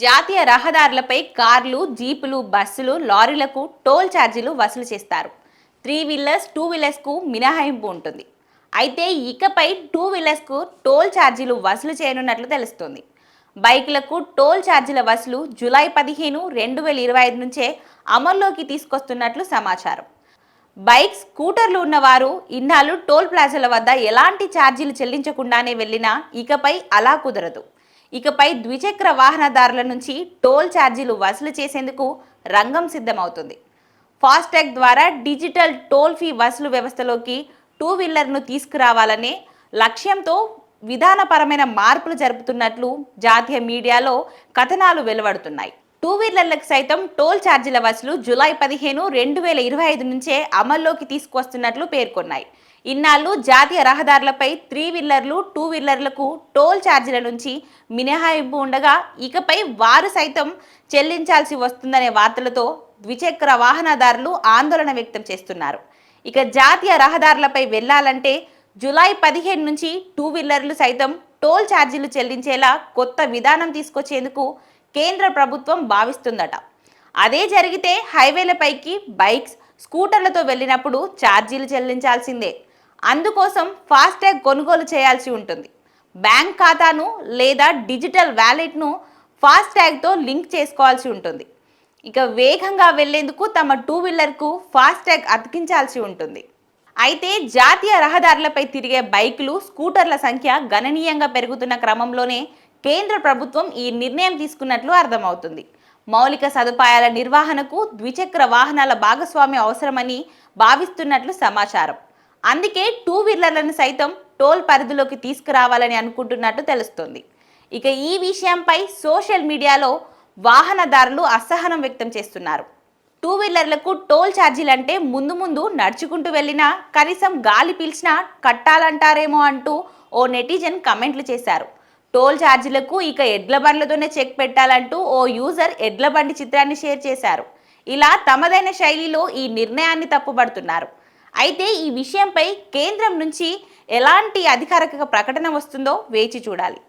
జాతీయ రహదారులపై కార్లు జీపులు బస్సులు లారీలకు టోల్ ఛార్జీలు వసూలు చేస్తారు. త్రీ వీలర్స్ టూ వీలర్స్కు మినహాయింపు ఉంటుంది. అయితే ఇకపై టూ వీలర్స్కు టోల్ ఛార్జీలు వసూలు చేయనున్నట్లు తెలుస్తుంది. బైకులకు టోల్ ఛార్జీల వసూలు జూలై పదిహేను రెండు వేల ఇరవై ఐదు నుంచే అమల్లోకి తీసుకొస్తున్నట్లు సమాచారం. బైక్ స్కూటర్లు ఉన్నవారు ఇన్నాళ్ళు టోల్ ప్లాజాల వద్ద ఎలాంటి ఛార్జీలు చెల్లించకుండానే వెళ్ళినా ఇకపై అలా కుదరదు. ఇకపై ద్విచక్ర వాహనదారుల నుంచి టోల్ ఛార్జీలు వసూలు చేసేందుకు రంగం సిద్ధమవుతుంది. ఫాస్టాగ్ ద్వారా డిజిటల్ టోల్ ఫీ వసూలు వ్యవస్థలోకి టూ వీలర్ను తీసుకురావాలనే లక్ష్యంతో విధానపరమైన మార్పులు జరుపుతున్నట్లు జాతీయ మీడియాలో కథనాలు వెలువడుతున్నాయి. టూ వీలర్లకు సైతం టోల్ ఛార్జీల వసూలు జులై పదిహేను రెండు వేల ఇరవై ఐదు నుంచే అమల్లోకి తీసుకొస్తున్నట్లు పేర్కొన్నాయి. ఇన్నాళ్ళు జాతీయ రహదారులపై త్రీ వీలర్లు టూ వీలర్లకు టోల్ ఛార్జీల నుంచి మినహాయింపు ఉండగా ఇకపై వారు సైతం చెల్లించాల్సి వస్తుందనే వార్తలతో ద్విచక్ర వాహనదారులు ఆందోళన వ్యక్తం చేస్తున్నారు. ఇక జాతీయ రహదారులపై వెళ్ళాలంటే జులై పదిహేను నుంచి టూ వీలర్లు సైతం టోల్ ఛార్జీలు చెల్లించేలా కొత్త విధానం తీసుకొచ్చేందుకు కేంద్ర ప్రభుత్వం భావిస్తుందట. అదే జరిగితే హైవేలపైకి బైక్స్ స్కూటర్లతో వెళ్ళినప్పుడు ఛార్జీలు చెల్లించాల్సిందే. అందుకోసం ఫాస్టాగ్ కొనుగోలు చేయాల్సి ఉంటుంది. బ్యాంక్ ఖాతాను లేదా డిజిటల్ వ్యాలెట్ను ఫాస్టాగ్తో లింక్ చేసుకోవాల్సి ఉంటుంది. ఇక వేగంగా వెళ్ళేందుకు తమ టూ వీలర్కు ఫాస్టాగ్ అతికించాల్సి ఉంటుంది. అయితే జాతీయ రహదారులపై తిరిగే బైకులు స్కూటర్ల సంఖ్య గణనీయంగా పెరుగుతున్న క్రమంలోనే కేంద్ర ప్రభుత్వం ఈ నిర్ణయం తీసుకున్నట్లు అర్థమవుతుంది. మౌలిక సదుపాయాల నిర్వహణకు ద్విచక్ర వాహనాల భాగస్వామ్యం అవసరమని భావిస్తున్నట్లు సమాచారం. అందుకే టూ వీలర్లను సైతం టోల్ పరిధిలోకి తీసుకురావాలని అనుకుంటున్నట్టు తెలుస్తోంది. ఇక ఈ విషయంపై సోషల్ మీడియాలో వాహనదారులు అసహనం వ్యక్తం చేస్తున్నారు. టూ వీలర్లకు టోల్ ఛార్జీలంటే ముందు ముందు నడుచుకుంటూ వెళ్ళినా కనీసం గాలి పీల్చినా కట్టాలంటారేమో అంటూ ఓ నెటిజన్ కమెంట్లు చేశారు. టోల్ ఛార్జీలకు ఇక ఎడ్ల బండ్లతోనే చెక్ పెట్టాలంటూ ఓ యూజర్ ఎడ్ల బండి చిత్రాన్ని షేర్ చేశారు. ఇలా తమదైన శైలిలో ఈ నిర్ణయాన్ని తప్పుపడుతున్నారు అయితే ఈ విషయంపై కేంద్రం నుంచి ఎలాంటి అధికారిక ప్రకటన వస్తుందో వేచి చూడాలి.